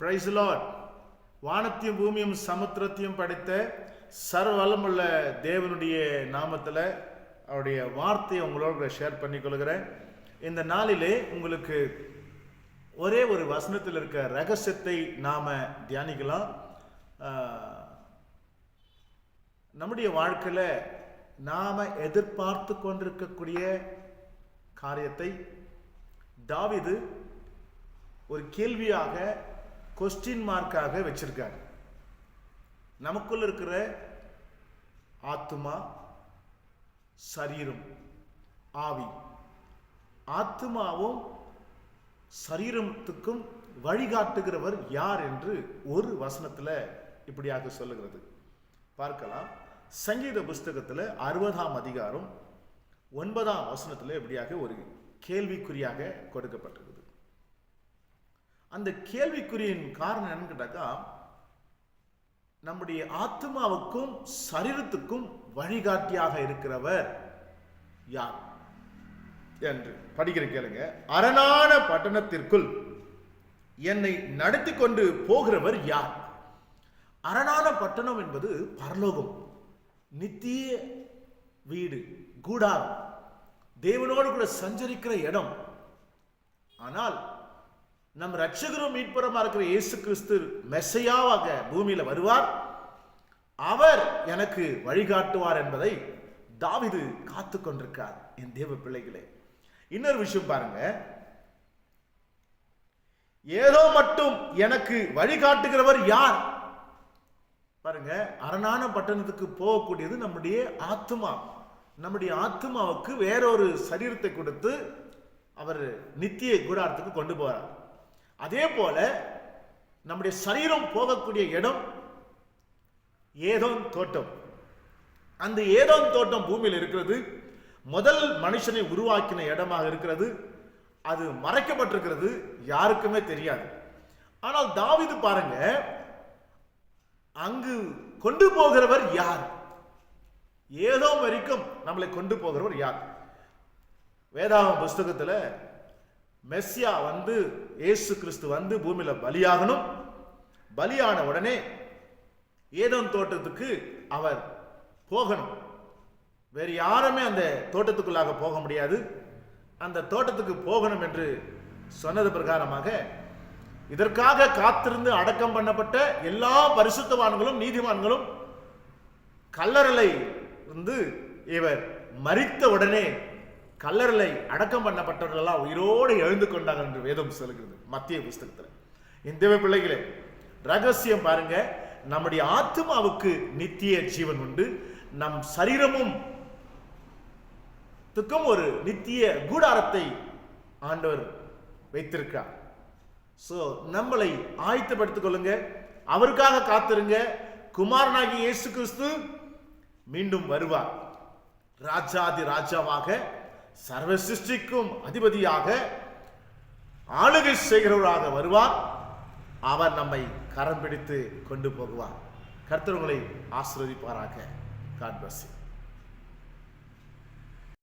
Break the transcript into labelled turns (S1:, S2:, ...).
S1: Price Lord வானத்தையும் பூமியும் சமுத்திரத்தையும் படைத்த சர்வலமுள்ள தேவனுடைய நாமத்தில் அவருடைய வார்த்தையை உங்களோட ஷேர் பண்ணிக்கொள்கிறேன். இந்த நாளிலே உங்களுக்கு ஒரே ஒரு வசனத்தில் இருக்க ரகசியத்தை நாம் தியானிக்கலாம். நம்முடைய வாழ்க்கையில் நாம் எதிர்பார்த்து கொண்டிருக்கக்கூடிய காரியத்தை தாவிது ஒரு கேள்வியாக கொஸ்டின் மார்க்காக வச்சிருக்காங்க. நமக்குள்ள இருக்கிற ஆத்துமா சரீரம் ஆவி. ஆத்துமாவும் சரீரத்துக்கும் வழிகாட்டுகிறவர் யார் என்று ஒரு வசனத்தில் இப்படியாக சொல்லுகிறது. பார்க்கலாம். சங்கீத புஸ்தகத்தில் அறுபதாம் அதிகாரம் ஒன்பதாம் வசனத்தில் இப்படியாக ஒரு கேள்விக்குறியாக கொடுக்கப்பட்டிருக்குது. அந்த கேள்விக்குறியின் காரணம் என்னன்னு கேட்டாக்கா நம்முடைய ஆத்மாவுக்கும் சரீரத்துக்கும் வழிகாட்டியாக இருக்கிறவர் யார்? என்று படிக்கிற கேளுங்க. அரணான பட்டணத்திற்குள் என்னை நடத்தி கொண்டு போகிறவர் யார்? அரணான பட்டணம் என்பது பரலோகம். நித்திய வீடு கூடாரம். தேவனோடு கூட சஞ்சரிக்கிற இடம். ஆனால் நம் ரட்சகரும் மீட்பரமாக இருக்கிற இயேசு கிறிஸ்து மெஸ்ஸையாவாக பூமியில் வருவார். அவர் எனக்கு வழிகாட்டுவார் என்பதை தாவிது காத்து கொண்டிருக்கார் என் தேவ பிள்ளைகளே இன்னொரு விஷயம் பாருங்க. ஏதோ மட்டும் எனக்கு வழிகாட்டுகிறவர் யார்? பாருங்க அரணான பட்டணத்துக்கு போகக்கூடியது நம்முடைய ஆத்மா நம்முடைய ஆத்மாவுக்கு வேறொரு சரீரத்தை கொடுத்து அவர் நித்திய கூடாரத்துக்கு கொண்டு போறார். அதே போல நம்முடைய சரீரம் போகக்கூடிய இடம் ஏதோன் தோட்டம். அந்த ஏதோன் தோட்டம் பூமியில் இருக்கிறது. முதல் மனுஷனை உருவாக்கின இடமாக இருக்கிறது. அது மறைக்கப்பட்டிருக்கிறது. யாருக்குமே தெரியாது. ஆனால் தாவிது பாருங்க அங்கு கொண்டு போகிறவர் யார்? ஏதோ வரைக்கும் நம்மளை கொண்டு போகிறவர் யார்? வேதாகம புஸ்தகத்தில் மெஸ்ஸியா வந்து இயேசு கிறிஸ்து வந்து பூமியில் பலியாகணும். பலியான உடனே ஏதோன் தோட்டத்துக்கு அவர் போகணும். வேறு யாருமே அந்த தோட்டத்துக்குள்ளாக போக முடியாது. அந்த தோட்டத்துக்கு போகணும் என்று சொன்னது பிரகாரமாக இதற்காக காத்திருந்து அடக்கம் பண்ணப்பட்ட எல்லா பரிசுத்தவான்களும் நீதிமான்களும் கல்லறலை வந்து இவர் மறித்த உடனே கல்லறலை அடக்கம் பண்ணப்பட்டவர்களெல்லாம் உயிரோடு எழுந்து கொண்டாங்க என்று வேதம் சொல்கிறது மத்திய புஸ்தகத்தில். இந்த பிள்ளைகளே ரகசியம் பாருங்க. நம்முடைய ஆத்மாவுக்கு நித்திய ஜீவன் உண்டு. நம் சரீரமும் துக்கும் ஒரு நித்திய கூடாரத்தை ஆண்டவர் வைத்திருக்கார் ஸோ நம்மளை ஆயத்தப்படுத்திக் கொள்ளுங்க. அவருக்காக காத்திருங்க. குமாரனாகி இயேசு கிறிஸ்து மீண்டும் வருவார். ராஜாதி ராஜாவாக சர்வ சிருஷ்டிக்கும் அதிபதியாக ஆளுகை செய்கிறவராக வருவார். அவர் நம்மை கரம் பிடித்து கொண்டு போகுவார். கர்த்தர் உங்களை ஆசீர்வதிப்பாராக. காட்